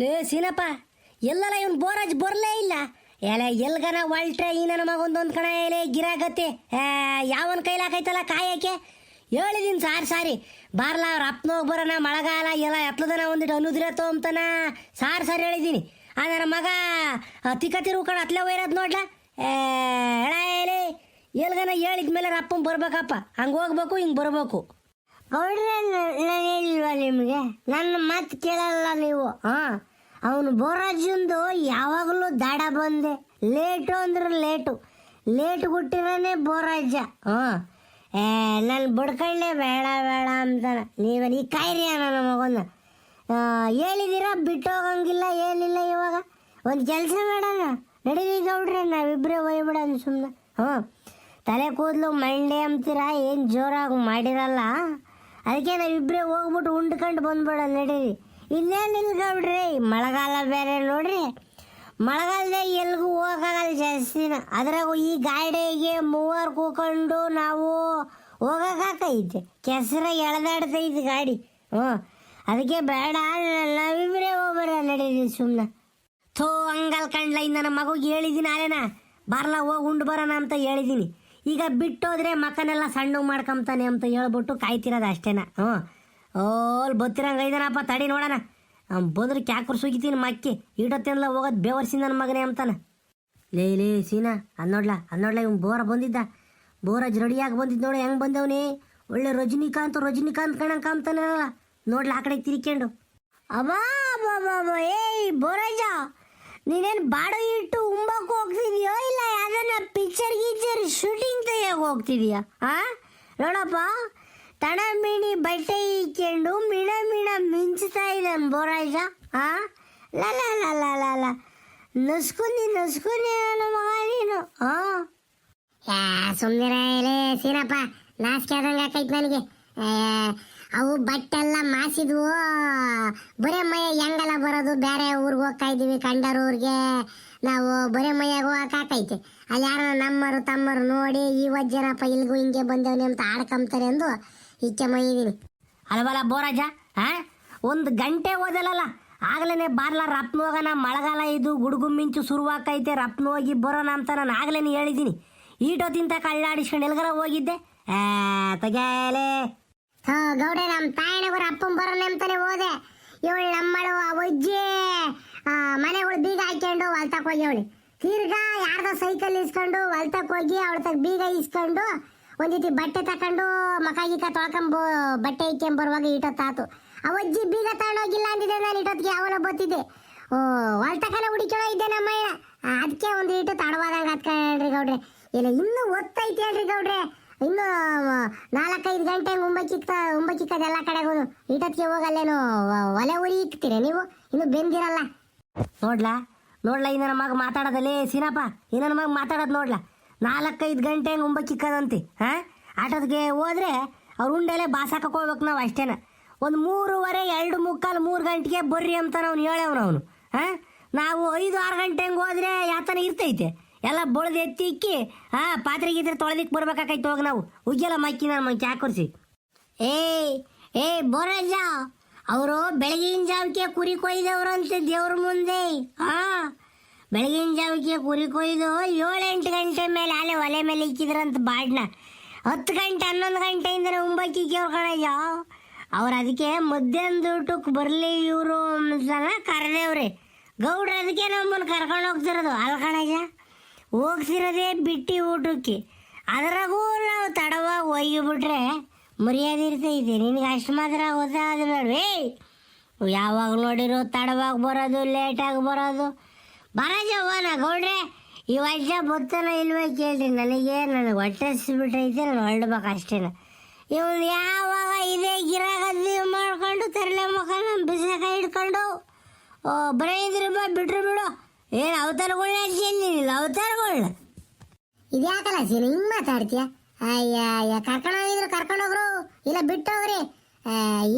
ಲೇ ಸೀನಪ್ಪ, ಎಲ್ಲಲ್ಲ ಇವನು ಬೋರಾಜ್ ಬರಲೇ ಇಲ್ಲ. ಎಲೆ, ಎಲ್ಗನ ಒಳ್ಟ್ರೆ ಈ ನನ್ನ ಮಗೊಂದೊಂದು ಕಣ ಎಲೆ ಗಿರಾಗತ್ತೆ ಯಾವನ ಕೈಲಾಕೈತಲ್ಲ ಕಾಯಕ್ಕೆ? ಹೇಳಿದೀನಿ ಸಾರಿ ಸಾರಿ. ಬಾರ್ಲ ಅವ್ರ ಅಪ್ಪನ ಹೋಗಿ ಬರೋಣ, ಮಳಗಾಲ, ಎಲ್ಲ ಎತ್ತದನ ಒಂದಿಟ್ಟು ಅನ್ನುದಿರತ್ತೋ ಅಂತನ ಸಾರಿ ಸಾರಿ ಹೇಳಿದ್ದೀನಿ. ಆ ನನ್ನ ಮಗ ತಿಕ್ಕತಿರು ಕಣ ಅತ್ಲೆ ಒಯ್ರದ್ ನೋಡ್ಲ? ಎಳೆ ಎಲೆ, ಎಲ್ಗನ ಹೇಳಿದ್ಮೇಲೆ ಅಪ್ಪನ ಬರ್ಬೇಕಪ್ಪ. ಹಂಗೆ ಹೋಗ್ಬೇಕು, ಹಿಂಗೆ ಬರ್ಬೇಕು. ಹೇಳಿಲ್ವಾ ನಿಮಗೆ? ನನ್ನ ಮಾತು ಕೇಳಲ್ಲ ನೀವು. ಹಾ? ಅವನು ಬೋರಾಜಂದು ಯಾವಾಗಲೂ ದಾಡ ಬಂದೆ. ಲೇಟು ಅಂದ್ರೆ ಲೇಟು. ಲೇಟ್ ಹುಟ್ಟಿರೋನೆ ಬೋರಾಜ. ಹಾ? ಏ, ನಾನು ಬಡ್ಕೊಳ್ಳೆ ಬೇಡ ಬೇಡ ಅಂತಾನೆ. ನೀವನ್ ಈ ಕಾಯ್ರಿ ನನ್ನ ಮಗನ ಹೇಳಿದಿರ? ಬಿಟ್ಟು ಹೋಗಂಗಿಲ್ಲ, ಏನಿಲ್ಲ ಇವಾಗ? ಒಂದು ಕೆಲಸ ಮಾಡೋಣ. ನಡೀರಿ ಗೌಡ್ರೆ ನಾವಿಬ್ಬರೇ ಒಯ್ಬಿಡೋಣ ಸುಮ್ಮನೆ ಹ್ಞೂ ತಲೆ ಕೂದಲು ಮಂಡೆ ಅಂತೀರಾ? ಏನು ಜೋರಾಗಿ ಮಾಡಿರಲ್ಲ? ಅದಕ್ಕೆ ನಾವಿಬ್ಬರೇ ಹೋಗ್ಬಿಟ್ಟು ಉಂಡ್ಕೊಂಡು ಬಂದ್ಬಿಡ ನಡೀರಿ ಇಲ್ಲೇನಿಲ್ಲ ಗೌಡ್ರಿ ಮಳೆಗಾಲ ಬೇರೆ ನೋಡ್ರಿ. ಮಳೆಗಾಲದಾಗ ಎಲ್ಗೂ ಹೋಗಲ್ಲ ಜಾಸ್ತಿನ ಅದ್ರಾಗ ಈ ಗಾಡಿಗೆ ಮೂವರು ಕೂಕೊಂಡು ನಾವು ಹೋಗಕ್ಕೈತೆ ಕೆಸರ ಎಳೆದಾಡ್ತೈತೆ ಗಾಡಿ. ಹ್ಞೂ. ಅದಕ್ಕೆ ಬೇಡ. ನಾವಿಬ್ಬರೇ ಹೋಗ್ಬರ ನಡೀರಿ ಸುಮ್ಮನೆ ಥೋ ಹಂಗಲ್ ಕಂಡ್ಲ ಇಂದ ನಮ್ಮ ಮಗುಗೆ ಹೇಳಿದ್ದೀನಿ ಅಲೆನಾ ಬರ್ಲ, ಹೋಗಿ ಉಂಡು ಬರೋಣ ಅಂತ ಹೇಳಿದ್ದೀನಿ ಈಗ ಬಿಟ್ಟೋದ್ರೆ ಮಕನೆಲ್ಲ ಸಣ್ಣ ಮಾಡ್ಕೊಂತಾನೆ ಅಂತ ಹೇಳ್ಬಿಟ್ಟು ಕಾಯ್ತಿರೋದು ಅಷ್ಟೇನ. ಹ್ಞೂ. ಓಲ್ ಬತ್ತಿರಂಗೆ ಐದನಪ್ಪ, ತಡಿ ನೋಡೋಣ. ಬಂದ್ರೆ ಕ್ಯಾಕರ್ ಸುಗಿತೀನಿ ಮಕ್ಕಿ. ಇಡತ್ತೆಲ್ಲ ಹೋಗೋದು ಬೇವರ್ಸಿ ನನ್ನ ಮಗನೇ ಅಂತಾನೆ. ಲೇ ಲೇ, ಸೀನಾ ಅನ್ನೋಡ್ಲ ಅನ್ನೋಡ್ಲ ಇವ್ನು ಬೋರ ಬಂದಿದ್ದ. ಬೋರಜ್ ರೆಡಿಯಾಗಿ ಬಂದಿದ್ದು ನೋಡಿ, ಹೆಂಗೆ ಬಂದವನೇ. ಒಳ್ಳೆ ರಜನಿಕಾಂತ್ ರಜನಿಕಾಂತ್ ಕಣಂಗೆ ಅಂತಾನಲ್ಲ ನೋಡ್ಲಾ, ಆ ಕಡೆ ತಿರ್ಕೊಂಡು ಅಬ್ಬಾ ಏಯ್ ಬೋರಾಜ ನೀನೇನು ಬಾಡು ಇಟ್ಟು ಉಂಬಕ್ಕೆ ಹೋಗ್ತಿದ್ಯೋ? ಇಲ್ಲ ಯಾವ್ದನ್ನ ಪಿಕ್ಚರ್ ಗೀಚರ್ ಶೂಟಿಂಗ್ ತೆಗಿಯಕ್ಕೆ ಹೋಗ್ತಿದ್ಯಾ? ಆ? ನೋಡಪ್ಪ ತಣ ಮೀಣಿ ಬಟ್ಟೆ ಇಕ್ಕೊಂಡು ಮಿಣ ಮಿಣ ಮಿಂಚ್ತಾ ಇದ್ದಾನೆ ಬೋರಾಜ ಆ? ಲ ಲ ಲ ಲ ಲ ಲ. ನಸ್ಕೊಂಡಿ ನಸ್ಕೊಂಡಿ ನನ್ನ ಮಗ ನೀನು. ಆ? ಎಲೆ, ಸೀನಪ್ಪ. ನಾಚಿಕೆ ಆದಂಗೆ ಆಕೈತೆ ನನಗೆ. ಅವು ಬಟ್ಟೆಲ್ಲ ಮಾಸಿದ್ವು. ಬರೇ ಮೈ ಹೆಂಗಲ್ಲ ಬರೋದು? ಬೇರೆ ಊರಿಗೆ ಹೋಗ್ತಾ ಇದೀವಿ ಕಂಡರ ಊರಿಗೆ ನಾವು ಬರೇ ಮೈಯಾಗ ಹೋಗಕ್ಕಾಕೈತೆ ಅಲ್ಲಿ ಯಾರೋ ನಮ್ಮರು ತಮ್ಮರು ನೋಡಿ, ಈ ವಜ್ಜನಪ್ಪ ಇಲ್ಗೂ ಹಿಂಗೆ ಬಂದವನಿ ಅಂತ ಆಡ್ಕೊಂತಾರೆ ಎಂದು ಇಚ್ಛೆ ಮೈದೀನಿ ಅಲ್ವಲ್ಲ ಬೋರಾಜ? ಹಾ ಒಂದು ಗಂಟೆ ಓದಲ್ಲ ಆಗ್ಲೇನೆ ಬಾರ್ಲ ರಪ್ನ ಹೋಗೋಣ ಮಳೆಗಾಲ ಇದು ಗುಡುಗು ಮಿಂಚು ಶುರುವಾಕೈತೆ ರಪ್ನ ಹೋಗಿ ಬರೋಣ ಅಂತ ನಾನು ಆಗ್ಲೇನೆ ಹೇಳಿದ್ದೀನಿ ತಿಂತ ಕಳ್ಳಾಡಿಸ್ಕೊಂಡು ಎಲ್ಗಾರ ಹೋಗಿದ್ದೆ? ಹೋ ಗೌಡೆ ನಮ್ಮ ತಾಯಣಗರ ಅಪ್ಪನ್ ಬರೋಣ ಅಂತಾನೆ ಹೋದೆ. ಇವಳು ನಮ್ಮಳು, ಆ ಒಜ್ಜೆ ಮನೆಗಳು ಬೀಗ ಹಾಕೊಂಡು ಹೊಲ್ತಕ್ಕೆ ಹೋಗಿ ಅವಳಿ. ತಿರ್ಗಾ ಯಾರ್ದೋ ಸೈಕಲ್ ಇಸ್ಕೊಂಡು ಹೊಲ್ತಕ್ಕೆ ಹೋಗಿ ಅವಳ ತಗ ಬೀಗ ಇಸ್ಕೊಂಡು ಒಂದಿತಿ ಬಟ್ಟೆ ತಕೊಂಡು ಮಕ ಗೀಕ ತೊಳ್ಕೊಂಬ ಬಟ್ಟೆ ಇಕ್ಕೊಂಡ್ ಬರುವಾಗ ಆ ಒಜ್ಜಿ ಬೀಗ ತಗೊಂಡೋಗಿಲ್ಲ ಅಂದಿದ್ದೆ ನಾನು ಇಟ್ಟೊತ್ತಿಗೆ ಯಾವನೋ ಬತ್ತಿದ್ದೆ. ಓ ಹೊಲ್ತಕನ ಹುಡುಕೊಳ್ಳೋ ಇದ್ದೆ ನಮ್ಮ ಅದಕ್ಕೆ ಒಂದು ಇಟ್ಟು ತಡವಾದಂಗೆ ಹತ್ಕೊಂಡ್ರಿ ಗೌಡ್ರೆ. ಇಲ್ಲ, ಇನ್ನೂ ಒತ್ತೈತಿ ಹೇಳ್ರಿ ಗೌಡ್ರೆ. ಇನ್ನು ನಾಲ್ಕೈದು ಗಂಟೆ ಮುಂಬೈಕಿಕ್ಕ ಮುಂಬೈಕಿಕ್ಕದ ಎಲ್ಲ ಕಡೆಗೂ ಇಟತ್ಗೆ ಹೋಗಲ್ಲೇನು ಒಲೆ ಉರಿ ಇಕ್ತೀರಿ ನೀವು? ಇನ್ನು ಬೆಂದಿರಲ್ಲ. ನೋಡ್ಲಾ ನೋಡ್ಲಾ, ಈ ನನ್ನ ಮಗ ಮಾತಾಡೋದಲ್ಲೇ ಸೀನಪ್ಪ, ಈ ನನ್ನ ಮಗ ಮಾತಾಡೋದು ನೋಡ್ಲಾ. ನಾಲ್ಕೈದು ಗಂಟೆ ಮುಂಬಕ್ಕಿಕ್ಕದಂತೆ ಹಾಂ? ಆಟೋದಕ್ಕೆ ಹೋದ್ರೆ ಅವ್ರು ಉಂಡೆಲೆ ಬಾಸಾಕಕ್ಕೆ ಹೋಗ್ಬೇಕು ನಾವು ಅಷ್ಟೇನ. ಒಂದು ಮೂರುವರೆ, ಎರಡು ಮುಕ್ಕಾಲು ಮೂರು ಗಂಟೆಗೆ ಬರ್ರಿ ಅಂತ ಅವ್ನು ಹೇಳವ್ನು ಅವನು ಹಾಂ? ನಾವು ಐದು, ಆರು ಗಂಟೆ ಹಂಗೆ ಹೋದ್ರೆ ಯಾತನ ಇರ್ತೈತೆ. ಎಲ್ಲ ಬಳ್ದು ಎತ್ತಿ ಇಕ್ಕಿ ಹಾಂ ಪಾತ್ರೆ ಗೀತ್ರೆ ತೊಳೆದಿಕ್ಕೆ ಬರ್ಬೇಕಾಕೈತೆ ಹೋಗಿ ನಾವು. ಉಜ್ಜಲ ಮಕ್ಕಿ ನಾನು ಮಗ ಚಾಕರ್ಸಿ ಏಯ್ ಏ ಬೋರಾಜ ಅವರು ಬೆಳಗಿನ ಜಾವಕ್ಕೆ ಕುರಿ ಕೊಯ್ದವ್ರಂತೆ ದೇವ್ರ ಮುಂದೆ. ಹಾ ಬೆಳಗಿನ ಜಾವಕ್ಕೆ ಕುರಿ ಕೊಯ್ದು ಏಳೆಂಟು ಗಂಟೆ ಮೇಲೆ ಅಲೆ ಒಲೆ ಮೇಲೆ ಇಕ್ಕಿದ್ರಂತ ಬಾಡ್ನ. ಹತ್ತು ಗಂಟೆ, ಹನ್ನೊಂದು ಗಂಟೆಯಿಂದ ಉಂಬಕ್ಕಿ ಇಕ್ಕಿವ್ರು ಕಣಯ್ಯ. ಅವ್ರು ಅದಕ್ಕೆ ಮಧ್ಯಾಹ್ನದ ಊಟಕ್ಕೆ ಬರಲಿ ಇವರು ಅಂತ ಕರೆದೇವ್ರಿ. ಗೌಡ್ರು ಅದಕ್ಕೆ ನಮ್ಮನ್ನು ಕರ್ಕೊಂಡು ಹೋಗ್ತಿರೋದು. ಅಲ್ಲ ಹೋಗ್ತಿರೋದೇ ಬಿಟ್ಟಿ ಊಟಕ್ಕೆ. ಅದರಾಗೂ ನಾವು ತಡವಾಗಿ ಒಯ್ಗಿಬಿಟ್ರೆ ಮರ್ಯಾದೆ ಇರ್ತೈತೆ. ನಿನಗೆ ಅಷ್ಟು ಮಾತ್ರ ಗೊತ್ತಾದ ನೋಡ್ವಿ ಯಾವಾಗ ನೋಡಿರೋ ತಡವಾಗಿ ಬರೋದು, ಲೇಟಾಗಿ ಬರೋದು. ಬರಜವ್ವನ ಗೌಡ್ರೆ, ಈ ವರ್ಷ ಬತ್ತನ ಇಲ್ವೇ ಕೇಳ್ರಿ ನನಗೆ ನನಗೆ ಹೊಟ್ಟೆ ಬಿಟ್ಟೈತೆ ನಾನು ಹೊರಡ್ಬೇಕು ಅಷ್ಟೇನ ಇವನು ಯಾವಾಗ ಇದೇ ಗಿರಾಗದ್ದು ಮಾಡ್ಕೊಂಡು ತರಲೆ ಮುಖ ಬಿಸಾಕ ಹಿಡ್ಕೊಂಡು ಬರೀ ಇದ್ರ ಬಿಟ್ರು ಬಿಡು. ಏನು ಅವತಾರಗಳನ್ನ ಚೆಂದಿನಿಲ್ಲ ಅವತಾರಗಳನ್ನ ಇದ್ಯಾಕಲ್ಲ ಸೀನು ಹಿಂಗ್ ಮಾತಾಡ್ತೀಯ? ಅಯ್ಯ ಕರ್ಕೊಂಡು ಹೋಗಿದ್ರು ಕರ್ಕೊಂಡು ಹೋಗ್ರು. ಇಲ್ಲ ಬಿಟ್ಟು ಹೋಗ್ರಿ.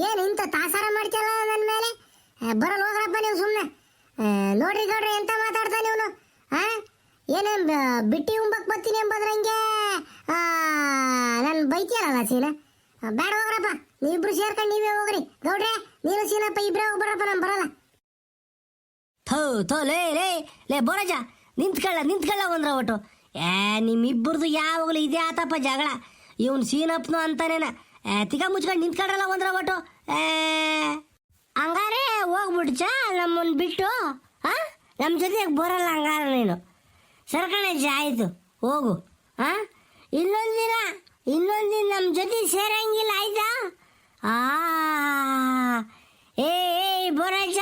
ಏನು ಇಂಥ ತಾಸಾರ ಮಾಡ್ತೀಯಲ್ಲ ನನ್ನ ಮೇಲೆ? ಆ, ಬರಲ್ಲ ಹೋಗ್ರಪ್ಪ ನೀವು ಸುಮ್ಮನೆ ನೋಡ್ರಿ ಗೌಡ್ರಿ ಎಂತ ಮಾತಾಡ್ತಾನೆ ಇವನು ಹಾ ಏನೇನ್ ಬಿಟ್ಟಿ ಉಂಬಕ್ ಬರ್ತೀನಿ ಎಂಬುದ್ರಂಗೆ ನನ್ನ ಬೈತಿಯಲ್ಲ ಸೀನ? ಆ, ಬೇಡ ಹೋಗ್ರಪ್ಪ ನೀವಿಬ್ರು ಸೇರ್ಕೊಂಡು ನೀವೇ ಹೋಗ್ರಿ. ಗೌಡ್ರೆ ನೀನು ಸೀನಪ್ಪ ಇಬ್ರೇ ಹೋಗ್ಬರಪ್ಪ ನಾನು ಬರಲ್ಲ. ಥೋ ಥೋ, ಲೇ ಲೇ ಲೇ ಬೋರಜ ನಿಂತ್ಕೊಳ್ಳ ನಿಂತ್ಕೊಳ್ಳ ಒಂದ್ರ ಒಟ್ಟು. ಏ, ನಿಮ್ಮಿಬ್ಬರದು ಯಾವಾಗಲೂ ಇದೇ ಆತಪ್ಪ ಜಗಳ. ಇವನು ಸೀನಪ್ಪನು ಅಂತಾನೇನ. ಏ, ತಿಗ ಮುಚ್ಕೊಂಡು ನಿಂತ್ಕೊಳ್ಳಲ್ಲ ಒಂದ್ರ ಒಟ್ಟು. ಏ, ಹಂಗಾರೆ ಹೋಗ್ಬಿಡ್ಚ ನಮ್ಮನ್ನು ಬಿಟ್ಟು ಹಾ ನಮ್ಮ ಜೊತೆ ಬರಲ್ಲ ಹಂಗಾರ ನೀನು. ಸರ್ಕಣಜ್ಜ ಆಯಿತು, ಹೋಗು ಹಾ ಇನ್ನೊಂದಿನ ಇನ್ನೊಂದಿನ ನಮ್ಮ ಜೊತೆ ಸೇರಂಗಿಲ್ಲ, ಆಯ್ತಾ? ಆ, ಏ ಬರಜ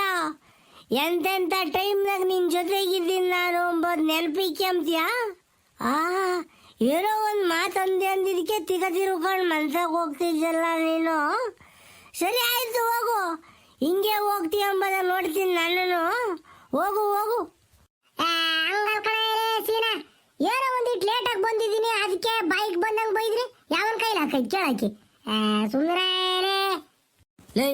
ಎಂತೆಂಥ ಟೈಮ್ನಾಗ ನಿನ್ನ ಜೊತೆಗಿದ್ದೀನಿ ನಾನು ಒಂಬತ್ತು ನೆನಪಿಕ್ಯಂತೀಯ ಆ ಏನೋ ಒಂದು ಮಾತಂದೆ ಅಂದಿದ್ದಕ್ಕೆ ತಿಗ ತಿರ್ಕೊಂಡು ಮನ್ಸಾಗ ಹೋಗ್ತಿದ್ದಲ್ಲ ನೀನು? ಸರಿ ಆಯ್ತು ಹೋಗು. ಹಿಂಗೆ ಹೋಗ್ತೀಯ ಅಂಬದ ನೋಡ್ತೀನಿ ನಾನು ಹೋಗು ಹೋಗು. ಸೀನಾ. ಏನೋ ಒಂದಿಟ್ಟು ಲೇಟಾಗಿ ಬಂದಿದ್ದೀನಿ ಅದಕ್ಕೆ ಬೈಕ್ ಬಂದಂಗೆ ಬೈದ್ರಿ. ಯಾವನ್ ಕೈಲಿ ಹಾಕಿ ಕೇಳಾಕಿ. ಸುಂದರ ಲೇ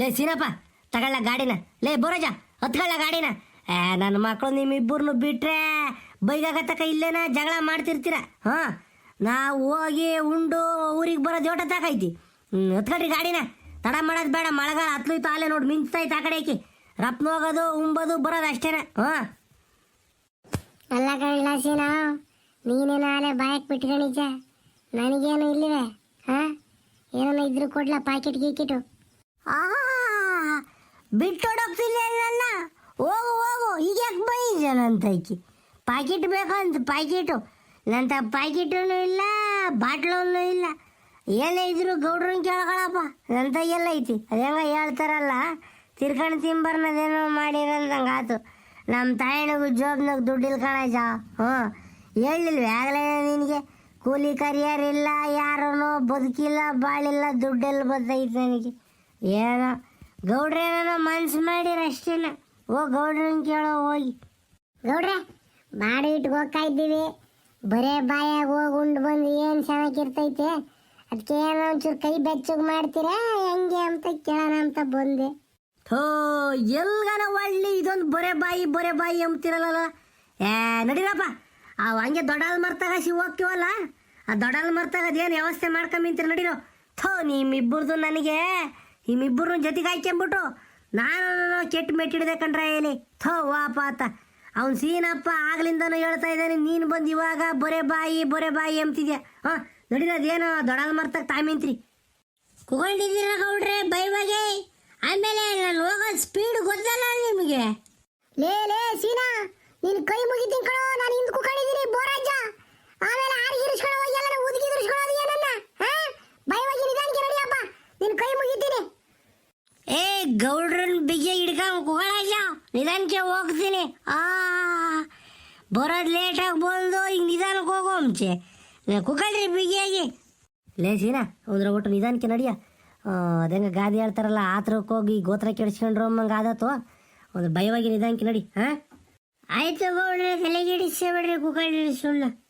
ಲೇ ಸೀನಪ್ಪ ತಗೊಳ್ಳ ಗಾಡಿನ. ಲೇ ಬೋರಜ. ಹತ್ಕೊಳ್ಳ ಗಾಡಿನ. ಏ ನನ್ನ ಮಕ್ಕಳು ನಿಮ್ಮಿಬ್ಬರನ್ನು ಬಿಟ್ರೆ ಬೈಗಾಗತ್ತಕ ಇಲ್ಲೇನ ಜಗಳ ಮಾಡ್ತಿರ್ತೀರ? ಹಾಂ? ನಾವು ಹೋಗಿ ಉಂಡು ಊರಿಗೆ ಬರೋದು ಯೋಟ ತಾಕೈತಿ ಹತ್ಕೊಳ್ರಿ ಗಾಡಿನ. ತಡ ಮಾಡೋದು ಬೇಡ ಮಳೆಗಾಲ ಹತ್ಲೋಯ್ತು ಅಲ್ಲೇ ನೋಡಿ ಮಿಂಚ್ತೈತೆ ಆ ಕಡೆ ಐಕಿ ರಪ್ನ ಹೋಗೋದು ಉಂಬೋದು ಬರೋದು ಅಷ್ಟೇನ. ಹಾಂ? ಅಲ್ಲ ಕಳ್ಳಾಸಿ ನಾವು ನೀನೇ ನಾಳೆ ಬಾಯಕ್ ಬಿಟ್ಕೊಂಡಿದ್ದ ನನಗೇನು ಇಲ್ಲಿವೆ? ಹಾ? ಏನೋ ಇದ್ರು ಕೊಡ್ಲಾ ಪಾಕೆಟ್ ಗೀಕಿಟು? ಆ ಬಿಟ್ಟೋಡೋಗ್ತಿಲ್ಲ ಹೋಗು ಹೋಗು ಈಗ ಯಾಕೆ ಬೈಜನಂತ ಐಕಿ ಪಾಕಿಟ್ ಅಂತ ಪಾಕಿಟು ನಂತ ಪಾಕಿಟೂ ಇಲ್ಲ ಬಾಟ್ಲೂ ಇಲ್ಲ. ಏನೇ ಇದ್ರು ಗೌಡ್ರನ್ನ ಕೇಳ್ಕೊಳಪ್ಪ. ನಂತ ಎಲ್ಲ ಐತಿ. ಅದೆಲ್ಲ ಹೇಳ್ತಾರಲ್ಲ, ತಿರ್ಕೊಂಡು ತಿಂಬರ್ನದೇನೋ ಮಾಡಿರಂದಂಗೆ ಆತು. ನಮ್ಮ ತಾಯಿನಗೂ ಜೋಬ್ನಾಗ ದುಡ್ಡಿಲ್ಲ ಇಲ್ಕಣಜ ಹ್ಞೂ. ಹೇಳಿಲ್ವಿ ಆಗಲೇ ನಿನಗೆ? ಕೂಲಿ ಕರಿಯರಿಲ್ಲ ಯಾರೂ ಬದುಕಿಲ್ಲ, ಬಾಳಿಲ್ಲ, ದುಡ್ಡೆಲ್ಲ ಬರ್ತೈತೆ ನನಗೆ. ಏನೋ ಗೌಡ್ರೇನೋ ಮನ್ಸು ಮಾಡಿರ ಅಷ್ಟೇನ ಓ ಗೌಡ್ರನ್ನ ಕೇಳೋ, ಹೋಗಿ. ಗೌಡ್ರೆ ಮಾಡಿ ಇಟ್ಕೋಗ್ತಾ ಇದ್ದೀವಿ. ಬರೇ ಬಾಯಾಗ ಹೋಗಿ ಉಂಡು ಬಂದು ಏನು ಚೆನ್ನಾಗಿರ್ತೈತೆ ಅದಕ್ಕೆ ಏನೋ ಒಂಚೂರು ಕೈ ಬೆಚ್ಚಗೆ ಮಾಡ್ತೀರಾ? ಹೆಂಗೆ ಅಂತ ಕೇಳೋಣ ಅಂತ ಬಂದೆ. ಥೋ, ಎಲ್ಗನ ಒಳ್ಳೆ ಇದೊಂದು ಬೊರೆ ಬಾಯಿ ಬೊರೆ ಬಾಯಿ ಅಂಬ್ತಿರಲ್ಲ ಏ, ನಡೀರಪ್ಪ. ಅವು ಹಂಗೆ ದೊಡ್ಡಲ್ ಮರ್ತಾಗ ಶಿವ ಹೋಗ್ತೀವಲ್ಲ? ಆ ದೊಡ್ಡಲ್ ಮರ್ತಾಗ ಅದೇನು ವ್ಯವಸ್ಥೆ ಮಾಡ್ಕೊಂಬಿಂತೀರ ನಡೀರೋ. ಥೋ, ನಿಮ್ಮಿಬ್ಬರದು ನನಗೆ ನಿಮ್ಮಿಬ್ಬರನ್ನ ಜೊತೆಗೆ ಹಾಕ್ಕೊಂಬಿಟ್ಟು ನಾನು ಕೆಟ್ಟ ಮೆಟ್ಟಿಡ್ದೆ ಕಂಡ್ರ ಏನಿ ಥೋ ವಾಪ ಆತ ಅವ್ನು ಸೀನಪ್ಪ ಆಗ್ಲಿಂದನೂ ಹೇಳ್ತಾ ಇದ್ದಾನೆ, ನೀನು ಬಂದು ಇವಾಗ ಬೊರೆ ಬಾಯಿ ಬೊರೆ ಬಾಯಿ ಅಂತಿದ್ಯಾ ಹಾಂ ನಡೀರೋದೇನೋ ದೊಡಲ್ ಮರ್ತಾಗ ತಾಮಿಂತ್ರಿ ಕುಗೊಂಡಿದ್ದೀರ ಗೌಡ್ರೆ, ಬೈವಾಗೆ? ಆಮೇಲೆ ನಾನು ಹೋಗೋ ಸ್ಪೀಡ್ ಗೊತ್ತಲ್ಲ ನಿಮಗೆ. ಲೇ ಲೇ, ಸೀನಾ, ನಿನ್ ಕೈ ಮುಗಿತೀನಿ ಕಣೋ, ನಾನು ಹಿಂದ್ ಕುಕೊಂಡಿದ್ದೀನಿ ಬೋರಾಜ ಆಮೇಲೆ ಆರು ಇರಿಸ್ಕೊಂಡು ಹೋಗಿ ಎಲ್ಲ ಉದುಗಿ ಇರಿಸ್ಕೊಳ್ಳೋದು ಏನನ್ನ ಹಾ ಬೈವಾಗಿ ನಿಧಾನಕ್ಕೆ ನಡಿಯಪ್ಪ ನಿನ್ ಕೈ ಮುಗಿತೀನಿ ಏ ಗೌಡ್ರನ್ ಬಿಗಿ ಹಿಡ್ಕೊಂಡು ಕುಗಳಾಜ ನಿಧಾನಕ್ಕೆ ಹೋಗ್ತೀನಿ. ಆ, ಬರೋದು ಲೇಟಾಗಿ ಬಂದು ಈಗ ನಿಧಾನಕ್ಕೆ ಹೋಗೋ ಮುಂಚೆ ರೀ ಬಿಗಿಯಾಗಿ. ಲೇಸಿನ ಅಂದ್ರೆ ಒಟ್ಟು ನಿಧಾನಕ್ಕೆ ನಡಿಯ. ಅದಂಗೆ ಗಾದೆ ಹೇಳ್ತಾರಲ್ಲ ಆತ್ರಕ್ಕೆ ಹೋಗಿ ಗೋತ್ರ ಕೆಡಿಸ್ಕೊಂಡ್ರು ಅಮ್ಮಂಗೆ ಆದತ್ತು. ಒಂದು ಭಯವಾಗಿ ನಿಧಾನಕ್ಕೆ ನಡಿ, ಹಾಂ? ಆಯ್ತು ಗೌಡ್ರಿ ತಲೆಗಿಡಿಸೇ ಬಿಡ್ರಿ ಕುಕಳ್ರಿ ಸುಳ್ಳು